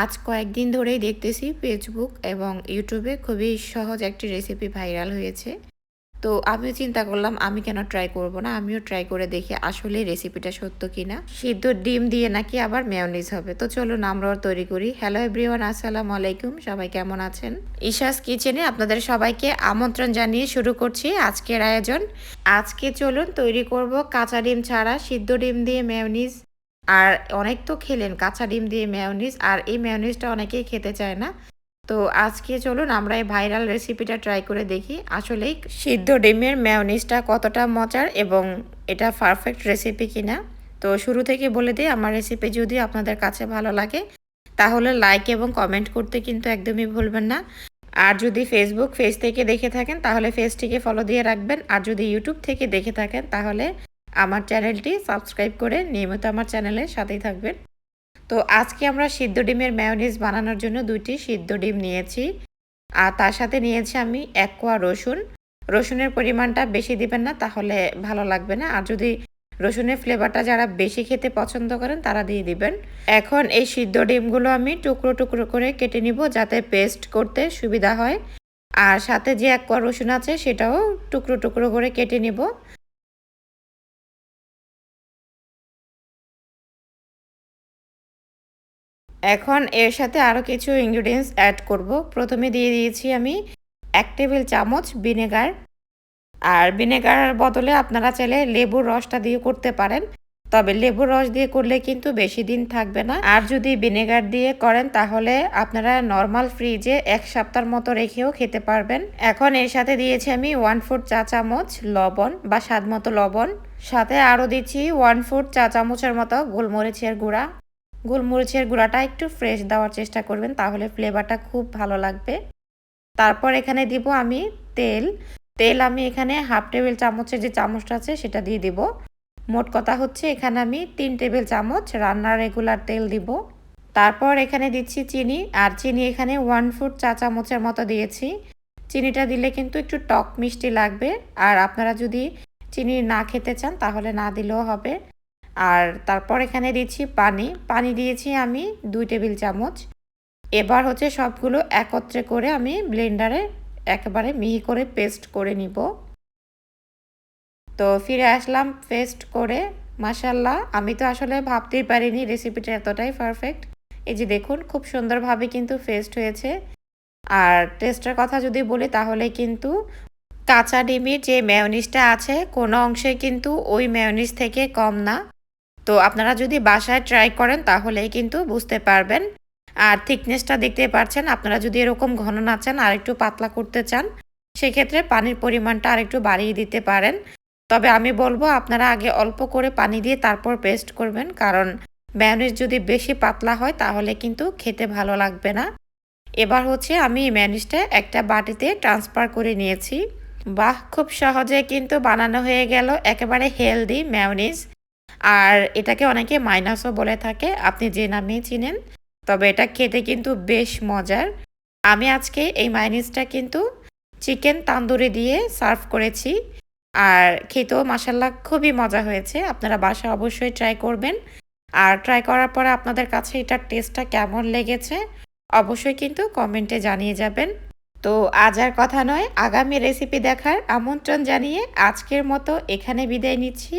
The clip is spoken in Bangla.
আজ কয়েকদিন ধরেই দেখতেছি ফেসবুক এবং ইউটিউবে খুবই সহজ একটি রেসিপি ভাইরাল হয়েছে। তো আমিও চিন্তা করলাম, আমি কেন ট্রাই করব না? আমিও ট্রাই করে দেখি আসলে রেসিপিটা সত্য কিনা। সিদ্ধ ডিম দিয়ে নাকি আবার মেয়নিজ হবে। তো চলুন আমরাও তৈরি করি। হ্যালো এভরিওয়ান আসসালামু আলাইকুম। সবাই কেমন আছেন? ঈশাস কিচেনে আপনাদের সবাইকে আমন্ত্রণ জানিয়ে শুরু করছি আজকের আয়োজন। আজকে চলুন তৈরি করব কাঁচা ডিম ছাড়া সিদ্ধ ডিম দিয়ে মেয়নিজ আর অনেক তো খেলেন, কাঁচা ডিম দিয়ে মেয়নিজ আর এই মেয়নিজটা অনেকেই খেতে চায় না। তো আজকে চলুন আমরা এই ভাইরাল রেসিপিটা ট্রাই করে দেখি। আসলেই সিদ্ধ ডিমের মেয়নিজটা কতটা মজার এবং এটা পারফেক্ট রেসিপি কিনা। তো শুরু থেকে বলে দিই, আমার রেসিপি যদি আপনাদের কাছে ভালো লাগে, তাহলে লাইক এবং কমেন্ট করতে কিন্তু একদমই ভুলবেন না। আর যদি ফেসবুক পেজ থেকে দেখে থাকেন, তাহলে পেজটিকে ফলো দিয়ে রাখবেন। আর যদি ইউটিউব থেকে দেখে থাকেন, তাহলে আমার চ্যানেলটি সাবস্ক্রাইব করে নিয়মিত আমার চ্যানেলের সাথেই থাকবেন। তো আজকে আমরা সিদ্ধ ডিমের ম্যায়োনিজ বানানোর জন্য দুইটি সিদ্ধ ডিম নিয়েছি। আর তার সাথে নিয়েছি আমি এক কোয়া রসুন। রসুনের পরিমাণটা বেশি দিবেন না, তাহলে ভালো লাগবে না। আর যদি রসুনের ফ্লেভারটা যারা বেশি খেতে পছন্দ করেন, তারা দিয়ে দিবেন। এখন এই সিদ্ধ ডিমগুলো আমি টুকরো টুকরো করে কেটে নিব যাতে পেস্ট করতে সুবিধা হয়। আর সাথে যে এক কোয়া রসুন আছে, সেটাও টুকরো টুকরো করে কেটে নিব। এখন এর সাথে আরও কিছু ইনগ্রিডিয়েন্টস অ্যাড করব। প্রথমে দিয়ে দিয়েছি আমি এক টেবিল চামচ ভিনেগার আর ভিনেগার বদলে আপনারা চাইলে লেবুর রসটা দিয়ে করতে পারেন। তবে লেবুর রস দিয়ে করলে কিন্তু বেশি দিন থাকবে না। আর যদি ভিনেগার দিয়ে করেন, তাহলে আপনারা নর্মাল ফ্রিজে এক সপ্তাহের মতো রেখেও খেতে পারবেন। এখন এর সাথে দিয়েছি আমি ওয়ান ফোর্থ চা চামচ লবণ বা স্বাদ মতো লবণ। সাথে আরও দিচ্ছি ওয়ান ফোর্থ চা চামচের মতো গোলমরিচের গুঁড়া। গোলমরিচের গুঁড়াটা একটু ফ্রেশ দেওয়ার চেষ্টা করবেন, তাহলে ফ্লেভারটা খুব ভালো লাগবে। তারপর এখানে দিব আমি তেল। তেল আমি এখানে হাফ টেবিল চামচের যে চামচটা আছে সেটা দিয়ে দিব। মোট কথা হচ্ছে এখানে আমি তিন টেবিল চামচ রান্নার রেগুলার তেল দিব। তারপর এখানে দিচ্ছি চিনি, আর চিনি এখানে ওয়ান ফুট চা চামচের মতো দিয়েছি। চিনিটা দিলে কিন্তু একটু টক মিষ্টি লাগবে, আর আপনারা যদি চিনি না খেতে চান তাহলে না দিলেও হবে। আর তারপর এখানে দিচ্ছি পানি। পানি দিয়েছি আমি দুই টেবিল চামচ। এবার হচ্ছে সবগুলো একত্রে করে আমি ব্লেন্ডারে একেবারে মিহি করে পেস্ট করে নিব। তো ফিরে আসলাম পেস্ট করে। মাসাল্লাহ আমি তো আসলে ভাবতেই পারিনি রেসিপিটা এতটাই পারফেক্ট। এই যে দেখুন, খুব সুন্দরভাবে কিন্তু পেস্ট হয়েছে। আর টেস্টের কথা যদি বলি, তাহলে কিন্তু কাঁচা ডিমের যে মেয়নিসটা আছে, কোনো অংশে কিন্তু ওই মেয়নিস থেকে কম না। তো আপনারা যদি বাসায় ট্রাই করেন, তাহলেই কিন্তু বুঝতে পারবেন। আর থিকনেসটা দেখতে পাচ্ছেন, আপনারা যদি এরকম ঘন না চান আর একটু পাতলা করতে চান, সেক্ষেত্রে পানির পরিমাণটা আর একটু বাড়িয়ে দিতে পারেন। তবে আমি বলব, আপনারা আগে অল্প করে পানি দিয়ে তারপর পেস্ট করবেন, কারণ ম্যানিস যদি বেশি পাতলা হয়, তাহলে কিন্তু খেতে ভালো লাগবে না। এবার হচ্ছে আমি ম্যানিসটা একটা বাটিতে ট্রান্সফার করে নিয়েছি। বাহ, খুব সহজে কিন্তু বানানো হয়ে গেল। একেবারে হেলদি ম্যানিস আর এটাকে অনেকে মাইনাসও বলে থাকে, আপনি যে নামেই চিনেন, তবে এটা খেতে কিন্তু বেশ মজার। আমি আজকে এই মাইনিসটা কিন্তু চিকেন তান্দুরি দিয়ে সার্ভ করেছি, আর খেতেও মাসাল্লাহ খুবই মজা হয়েছে, আপনারা বাসা অবশ্যই ট্রাই করবেন। আর ট্রাই করার পরে আপনাদের কাছে এটার টেস্টটা কেমন লেগেছে, অবশ্যই কিন্তু কমেন্টে জানিয়ে যাবেন। তো আজ আর কথা নয়, আগামী রেসিপি দেখার আমন্ত্রণ জানিয়ে আজকের মতো এখানে বিদায় নিচ্ছি।